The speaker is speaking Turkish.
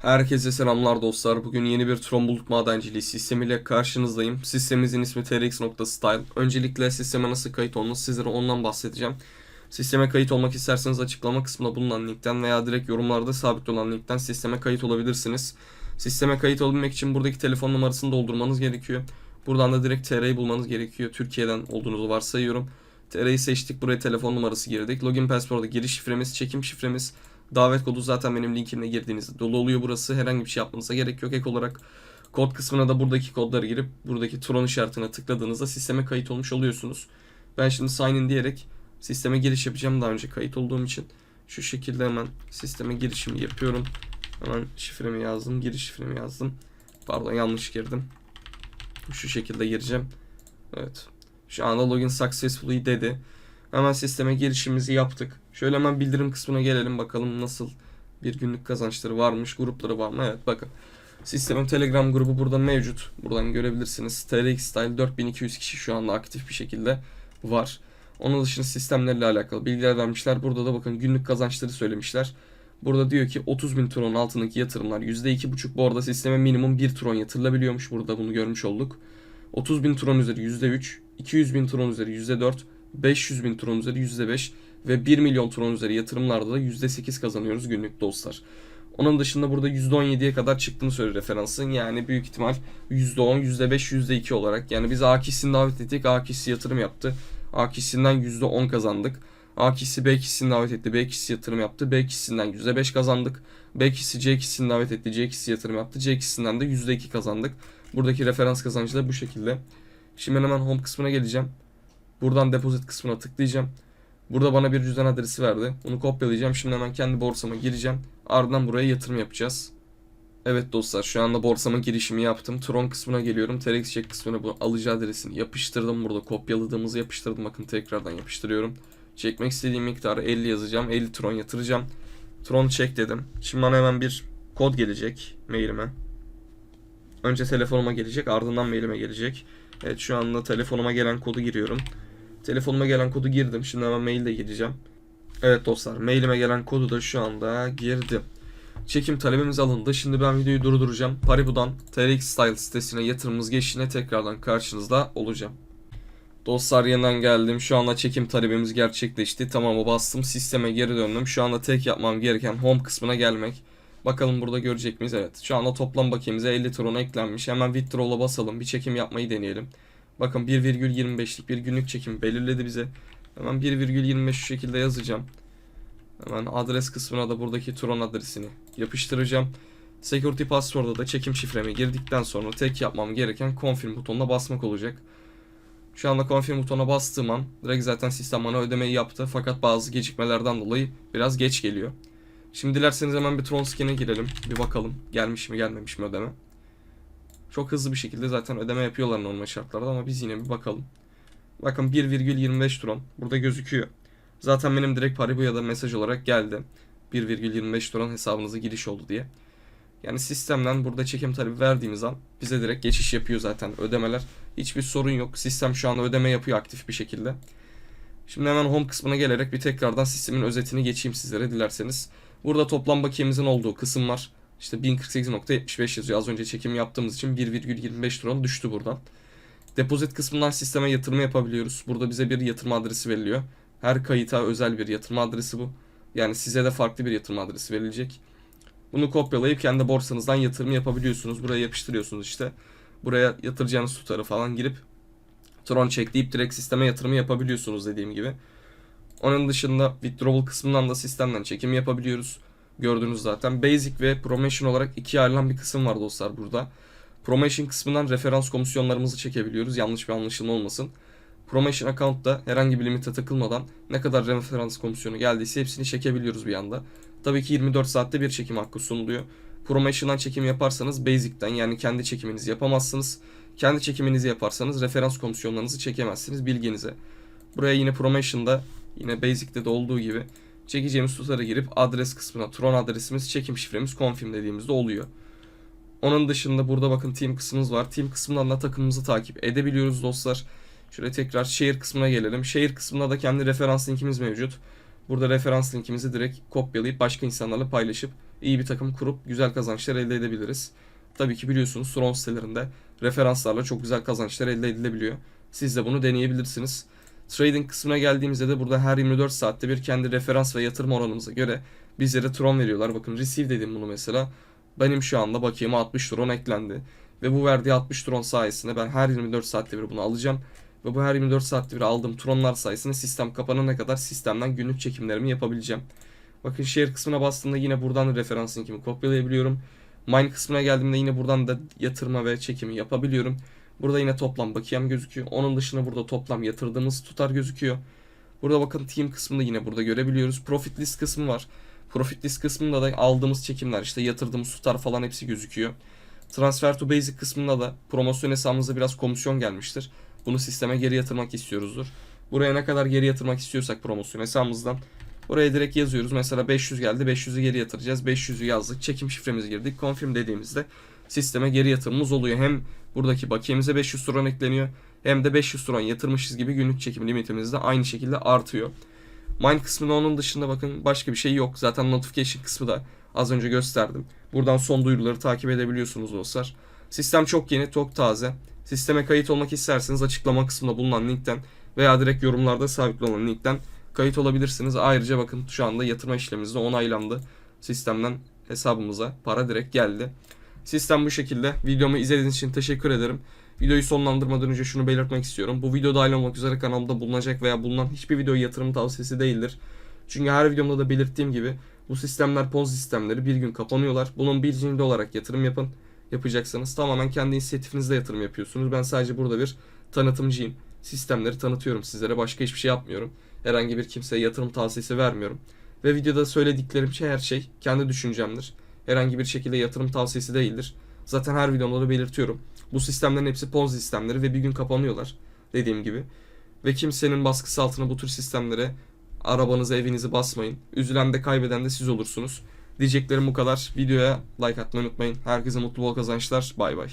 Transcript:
Herkese selamlar dostlar. Bugün yeni bir Tron Bulut Madenciliği sistemiyle karşınızdayım. Sistemimizin ismi trx.style. Öncelikle sisteme nasıl kayıt olunur sizlere ondan bahsedeceğim. Sisteme kayıt olmak isterseniz açıklama kısmında bulunan linkten veya direkt yorumlarda sabit olan linkten sisteme kayıt olabilirsiniz. Sisteme kayıt olabilmek için buradaki telefon numarasını doldurmanız gerekiyor. Buradan da direkt TR'yi bulmanız gerekiyor. Türkiye'den olduğunuzu varsayıyorum. TR'yi seçtik. Buraya telefon numarası girdik. Login password'a giriş şifremiz, çekim şifremiz, Davet kodu zaten benim linkimle girdiğinizde dolu oluyor burası. Herhangi bir şey yapmanıza gerek yok. Ek olarak kod kısmına da buradaki kodları girip buradaki Tron işaretine tıkladığınızda sisteme kayıt olmuş oluyorsunuz. Ben şimdi sign in diyerek sisteme giriş yapacağım daha önce kayıt olduğum için. Şu şekilde hemen sisteme girişimi yapıyorum. Hemen şifremi yazdım. Giriş şifremi yazdım. Pardon yanlış girdim. Şu şekilde gireceğim. Evet. Şu anda login successfully dedi. Hemen sisteme girişimizi yaptık. Şöyle hemen bildirim kısmına gelelim bakalım nasıl bir günlük kazançları varmış, grupları var mı? Evet bakın. Sistemin Telegram grubu burada mevcut. Buradan görebilirsiniz. TRX Style 4200 kişi şu anda aktif bir şekilde var. Onun dışında sistemlerle alakalı bilgiler vermişler. Burada da bakın günlük kazançları söylemişler. Burada diyor ki 30 bin tron altındaki yatırımlar %2,5 bu arada sisteme minimum 1 tron yatırılabiliyormuş. Burada bunu görmüş olduk. 30 bin tron üzeri %3, 200 bin tron üzeri %4, 500 bin tron üzeri %5 ve 1 milyon tron üzeri yatırımlarda da %8 kazanıyoruz günlük dostlar. Onun dışında burada %17'ye kadar çıktığını söylüyor referansın. Yani büyük ihtimal %10, %5, %2 olarak. Yani biz A kişisini davet ettik. A kişisi yatırım yaptı. A kişisinden %10 kazandık. A kişisi B kişisini davet etti. B kişisi yatırım yaptı. B kişisinden %5 kazandık. B kişisi C kişisini davet etti. C kişisi yatırım yaptı. C kişisinden de %2 kazandık. Buradaki referans kazancı da bu şekilde. Şimdi hemen home kısmına geleceğim. Buradan depozit kısmına tıklayacağım. Burada bana bir cüzdan adresi verdi. Bunu kopyalayacağım. Şimdi hemen kendi borsama gireceğim. Ardından buraya yatırım yapacağız. Evet dostlar şu anda borsama girişimi yaptım. Tron kısmına geliyorum. TRX check kısmına bu alıcı adresini yapıştırdım. Burada kopyaladığımızı yapıştırdım. Bakın tekrardan yapıştırıyorum. Çekmek istediğim miktarı 50 yazacağım. 50 Tron yatıracağım. Tron çek dedim. Şimdi bana hemen bir kod gelecek mailime. Önce telefonuma gelecek ardından mailime gelecek. Evet şu anda telefonuma gelen kodu giriyorum. Telefonuma gelen kodu girdim. Şimdi hemen mailde gireceğim. Evet dostlar mailime gelen kodu da şu anda girdim. Çekim talebimiz alındı. Şimdi ben videoyu durduracağım. Paribu'dan TRX Style sitesine yatırımımız geçişine tekrardan karşınızda olacağım. Dostlar yeniden geldim. Şu anda çekim talebimiz gerçekleşti. Tamamı bastım. Sisteme geri döndüm. Şu anda tek yapmam gereken home kısmına gelmek. Bakalım burada görecek miyiz? Evet. Şu anda toplam bakiyemize 50 tron eklenmiş. Hemen withdraw'a basalım. Bir çekim yapmayı deneyelim. Bakın 1,25'lik bir günlük çekim belirledi bize. Hemen 1,25 şu şekilde yazacağım. Hemen adres kısmına da buradaki Tron adresini yapıştıracağım. Security Password'a da çekim şifremi girdikten sonra tek yapmam gereken confirm butonuna basmak olacak. Şu anda confirm butonuna bastığım an direkt zaten sistem bana ödemeyi yaptı. Fakat bazı gecikmelerden dolayı biraz geç geliyor. Şimdi dilerseniz hemen bir Tron skin'e girelim. Bir bakalım gelmiş mi gelmemiş mi ödeme. Çok hızlı bir şekilde zaten ödeme yapıyorlar normal şartlarda ama biz yine bir bakalım. Bakın 1,25 tron burada gözüküyor. Zaten benim direkt Paribu'ya da mesaj olarak geldi. 1,25 tron hesabınıza giriş oldu diye. Yani sistemden burada çekim talebi verdiğimiz an bize direkt geçiş yapıyor zaten ödemeler. Hiçbir sorun yok. Sistem şu anda ödeme yapıyor aktif bir şekilde. Şimdi hemen home kısmına gelerek bir tekrardan sistemin özetini geçeyim sizlere dilerseniz. Burada toplam bakiyemizin olduğu kısım var. İşte 1048.75 yazıyor. Az önce çekim yaptığımız için 1,25 tron düştü buradan. Depozit kısmından sisteme yatırım yapabiliyoruz. Burada bize bir yatırım adresi veriliyor. Her kayıta özel bir yatırım adresi bu. Yani size de farklı bir yatırım adresi verilecek. Bunu kopyalayıp kendi borsanızdan yatırım yapabiliyorsunuz. Buraya yapıştırıyorsunuz işte. Buraya yatıracağınız tutarı falan girip Tron çekleyip direkt sisteme yatırımı yapabiliyorsunuz dediğim gibi. Onun dışında withdrawal kısmından da sistemden çekim yapabiliyoruz. Gördüğünüz zaten. Basic ve Promotion olarak ikiye ayrılan bir kısım var dostlar burada. Promotion kısmından referans komisyonlarımızı çekebiliyoruz. Yanlış bir anlaşılma olmasın. Promotion account'ta herhangi bir limite takılmadan ne kadar referans komisyonu geldiyse hepsini çekebiliyoruz bir anda. Tabii ki 24 saatte bir çekim hakkı sunuluyor. Promotion'dan çekim yaparsanız Basic'ten yani kendi çekiminizi yapamazsınız. Kendi çekiminizi yaparsanız referans komisyonlarınızı çekemezsiniz bilginize. Buraya yine Promotion'da yine Basic'te de olduğu gibi çekeceğimiz tutarı girip adres kısmına Tron adresimiz, çekim şifremiz confirm dediğimizde oluyor. Onun dışında burada bakın team kısmımız var. Team kısmından da takımımızı takip edebiliyoruz dostlar. Şöyle tekrar share kısmına gelelim. Share kısmında da kendi referans linkimiz mevcut. Burada referans linkimizi direkt kopyalayıp başka insanlarla paylaşıp iyi bir takım kurup güzel kazançlar elde edebiliriz. Tabii ki biliyorsunuz Tron sitelerinde referanslarla çok güzel kazançlar elde edilebiliyor. Siz de bunu deneyebilirsiniz. Trading kısmına geldiğimizde de burada her 24 saatte bir kendi referans ve yatırım oranımıza göre bizlere Tron veriyorlar. Bakın receive dedim bunu mesela. Benim şu anda bakiyeme 60 Tron eklendi. Ve bu verdiği 60 Tron sayesinde ben her 24 saatte bir bunu alacağım. Ve bu her 24 saatte bir aldığım Tronlar sayesinde sistem kapanana kadar sistemden günlük çekimlerimi yapabileceğim. Bakın share kısmına bastığımda yine buradan referans linkimi kopyalayabiliyorum. Mine kısmına geldiğimde yine buradan da yatırma ve çekimi yapabiliyorum. Burada yine toplam bakiyem gözüküyor. Onun dışında burada toplam yatırdığımız tutar gözüküyor. Burada bakın team kısmında yine burada görebiliyoruz. Profit list kısmı var. Profit list kısmında da aldığımız çekimler işte yatırdığımız tutar falan hepsi gözüküyor. Transfer to basic kısmında da promosyon hesabımıza biraz komisyon gelmiştir. Bunu sisteme geri yatırmak istiyoruzdur. Buraya ne kadar geri yatırmak istiyorsak promosyon hesabımızdan Oraya direkt yazıyoruz. Mesela 500 geldi. 500'ü geri yatıracağız. 500'ü yazdık. Çekim şifremizi girdik. Confirm dediğimizde sisteme geri yatırımımız oluyor. Hem buradaki bakiyemize 500 turon ekleniyor. Hem de 500 turon yatırmışız gibi günlük çekim limitimiz de aynı şekilde artıyor. Mine kısmında onun dışında bakın başka bir şey yok. Zaten notification kısmı da az önce gösterdim. Buradan son duyuruları takip edebiliyorsunuz dostlar. Sistem çok yeni, çok taze. Sisteme kayıt olmak isterseniz açıklama kısmında bulunan linkten veya direkt yorumlarda sabitlenen linkten kayıt olabilirsiniz. Ayrıca bakın şu anda yatırma işlemimiz de onaylandı. Sistemden hesabımıza para direkt geldi. Sistem bu şekilde. Videomu izlediğiniz için teşekkür ederim. Videoyu sonlandırmadan önce şunu belirtmek istiyorum. Bu video dahil olmak üzere kanalımda bulunacak veya bulunan hiçbir video yatırım tavsiyesi değildir. Çünkü her videomda da belirttiğim gibi bu sistemler ponzi sistemleri bir gün kapanıyorlar. Bunun bilincinde olarak yatırım yapın. Yapacaksınız. Tamamen kendi inisiyatifinizle yatırım yapıyorsunuz. Ben sadece burada bir tanıtımcıyım. Sistemleri tanıtıyorum sizlere. Başka hiçbir şey yapmıyorum. Herhangi bir kimseye yatırım tavsiyesi vermiyorum. Ve videoda söylediklerim şey her şey kendi düşüncemdir. Herhangi bir şekilde yatırım tavsiyesi değildir. Zaten her videomda da belirtiyorum. Bu sistemlerin hepsi ponzi sistemleri ve bir gün kapanıyorlar. Dediğim gibi. Ve kimsenin baskısı altına bu tür sistemlere arabanızı evinizi basmayın. Üzülen de kaybeden de siz olursunuz. Diyeceklerim bu kadar. Videoya like atmayı unutmayın. Herkese mutlu bol kazançlar. Bay bay.